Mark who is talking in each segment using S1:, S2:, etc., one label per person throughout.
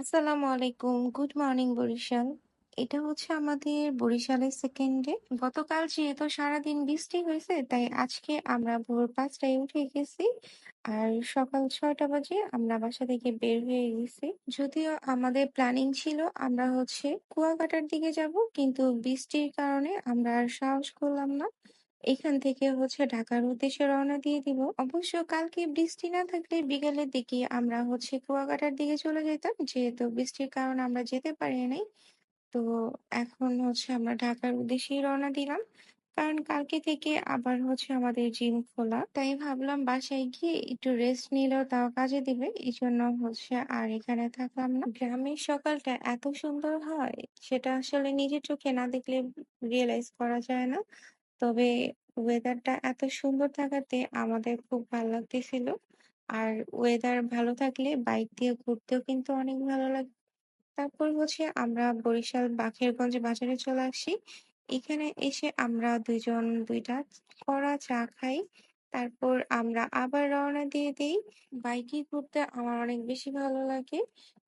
S1: আসসালামু আলাইকুম। Good morning Barishal. এটা হচ্ছে আমাদের বরিশালের 2nd ডে। গতকাল যেহেতু সারাদিন বৃষ্টি হয়েছে, তাই আজকে আমরা ভোর ৫ টায় উঠে গেছি। আর সকাল ৬টা বাজে আমরা বাসা থেকে বের হয়ে গেছি। যদিও আমাদের প্ল্যানিং ছিল আমরা হচ্ছে কুয়াকাটার দিকে যাব, কিন্তু বৃষ্টির কারণে আমরা আর সাহস করলাম না। এখান থেকে হচ্ছে ঢাকার উদ্দেশ্যে রওনা দিয়ে দিব। অবশ্য কালকে বৃষ্টি না থাকলে বিকেলের দিকে আমরা হচ্ছে কুয়াকাটার দিকে চলে যেতাম। যেহেতু বৃষ্টির কারণে আমরা যেতে পারি নাই। তো এখন হচ্ছে আমরা ঢাকার উদ্দেশ্যেই রওনা দিলাম। কারণ কালকে থেকে আবার হচ্ছে আমাদের জিম খোলা। তাই ভাবলাম বাসায় গিয়ে একটু রেস্ট নিলেও তাও কাজে দিবে। এই জন্য হচ্ছে আর এখানে থাকলাম না। গ্রামের সকালটা এত সুন্দর হয়, সেটা আসলে নিজের চোখে না দেখলে রিয়েলাইজ করা যায় না। তবে ওয়েদারটা এত সুন্দর থাকাতে আমাদের খুব ভালো লাগতেছিল। আর ওয়েদার ভালো থাকলে বাইক দিয়ে ঘুরতেও কিন্তু অনেক ভালো লাগে। তারপর হচ্ছে আমরা বরিশাল বাকেরগঞ্জ বাজারে চলে আসি। এখানে এসে আমরা ২ জন ২ টা কড়া চা খাই। তারপর আমরা আবার রওনা দিয়ে দেই। বাইকে ঘুরতে আমার অনেক বেশি ভালো লাগে।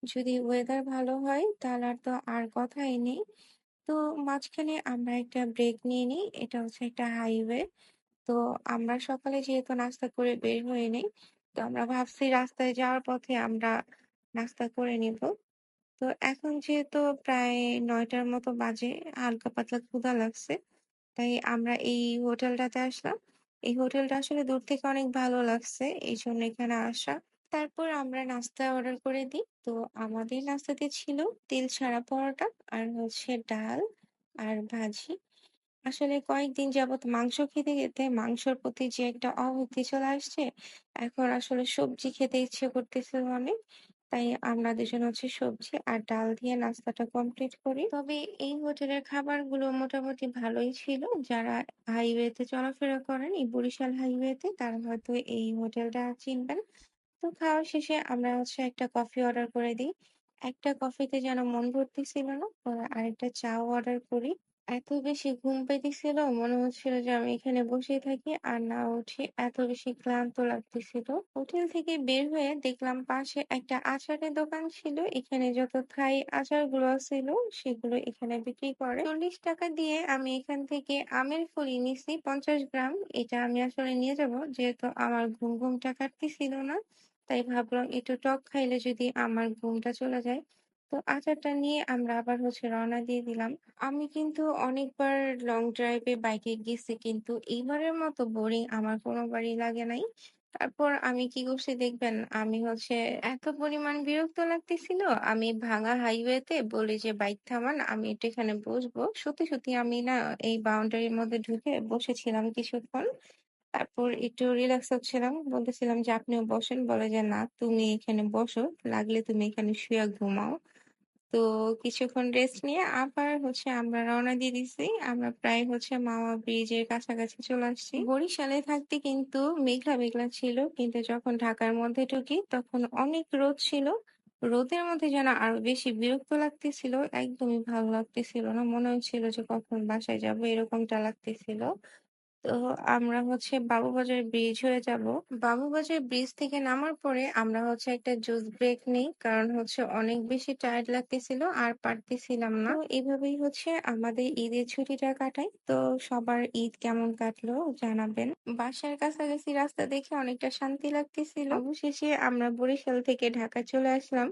S1: যদি ওয়েদার ভালো হয় তাহলে তো আর কথাই নেই। তো মাঝখানে আমরা একটা ব্রেক নিয়ে নিই। এটা হচ্ছে একটা হাইওয়ে। তো আমরা সকালে যেহেতু নাস্তা করে বের হয়ে নেই, তো আমরা ভাবছি রাস্তায় যাওয়ার পথে আমরা নাস্তা করে নিব। তো এখন যেহেতু প্রায় ৯ টার মতো বাজে, হালকা পাতলা ক্ষুধা লাগছে। তাই আমরা এই হোটেলটাতে আসলাম। এই হোটেলটা আসলে দূর থেকে অনেক ভালো লাগছে। এইজন্য এখানে আসা। তারপর আমরা নাস্তা অর্ডার করে দিই। তো আমাদের নাস্তাতে ছিল তেল ছাড়া পরোটা আর হচ্ছে ডাল আর ভাজি। আসলে কয়েকদিন যাবৎ মাংস খেতে, খেতে মাংসর প্রতি যে একটা অভক্তি চলে আসছে, এখন আসলে সবজি খেতে ইচ্ছে করতেছিল অনেক। তাই আমরা দুজন হচ্ছে সবজি আর ডাল দিয়ে নাস্তাটা কমপ্লিট করি। তবে এই হোটেলের খাবারগুলো মোটামুটি ভালোই ছিল। যারা হাইওয়েতে চলাফেরা করেন, এই বরিশাল হাইওয়েতে তারা হয়তো এই হোটেলটা চিনবেন। তো খাওয়া শেষে আমরা হচ্ছে একটা কফি অর্ডার করে দিই। একটা কফিতে যেন মন ভর্তি ছিল না। আরেকটা চাও অর্ডার করি। এত বেশি ঘুম পাইতেছিল মনে হচ্ছিল যে আমি এখানে বসেই থাকি আর না উঠি। এত বেশি ক্লান্ত লাগতেছিল। হোটেল থেকে বের হয়ে দেখলাম পাশে একটা আচারের দোকান ছিল। এখানে যত থাই আচারগুলো ছিল সেগুলো এখানে বিক্রি করে। ৳৪০ দিয়ে আমি এখান থেকে আমের ফলি নিছি ৫০ গ্রাম। এটা আমি আসলে নিয়ে যাব যেহেতু আমার ঘুম, ঘুমটা কাটতেছিল না। তাই ভাবলাম একটু টক খাইলে যদি আমার ঘুমটা চলে যায়। তো আচারটা নিয়ে আমরা আবার হচ্ছে রওনা দিয়ে দিলাম। আমি কিন্তু অনেকবার লং ড্রাইভে বাইকে গেছি কিন্তু এইবারের মতো বোরিং আমার কোনোবারই লাগে নাই। তারপর আমি কি করছি দেখবেন? আমি হচ্ছে এত পরিমাণ বিরক্ত লাগতেছিল, আমি ভাঙা হাইওয়েতে বলি যে, "বাইক থামান, আমি একটু এখানে বসবো।" সত্যি, সত্যি আমি না এই বাউন্ডারির মধ্যে ঢুকে বসেছিলাম কিছুক্ষণ। তারপর একটু রিল্যাক্স হচ্ছিলাম। বলতেছিলাম যে, "আপনিও বসেন।" বলে যে, "না, তুমি এখানে বসো। লাগলে তুমি এখানে শুয়ে ঘুমাও।" তো কিছুক্ষণ রেস্ট নিয়ে আবার হচ্ছে আমরা রওনা দিয়ে দিছি। আমরা প্রায় হচ্ছে মাওয়া ব্রিজের কাছাকাছি চলে আসছি। বরিশালে থাকতে কিন্তু মেঘলা, মেঘলা ছিল। কিন্তু যখন ঢাকার মধ্যে ঢুকি তখন অনেক রোদ ছিল। রোদের মধ্যে যেন আরও বেশি বিরক্ত লাগতেছিল। একদমই ভালো লাগতেছিল না। মনে হচ্ছিল যে কখন বাসায় যাব এরকমটা লাগতেছিল। তো আমরা হচ্ছে বাবুবাজার ব্রিজ হয়ে যাব। বাবুবাজার ব্রিজ থেকে নামার পরে আমরা হচ্ছে একটা জুস ব্রেক নিই। কারণ হচ্ছে অনেক বেশি টায়ার্ড লাগতেছিল আর পারতেছিলাম না। এভাবেই হচ্ছে আমাদের ঈদের ছুটিটা কাটাই। তো সবার ঈদ কেমন কাটলো জানাবেন। বাসার কাছাকাছি রাস্তা দেখে অনেকটা শান্তি লাগতেছিল। অবশেষে আমরা বরিশাল থেকে ঢাকা চলে আসলাম।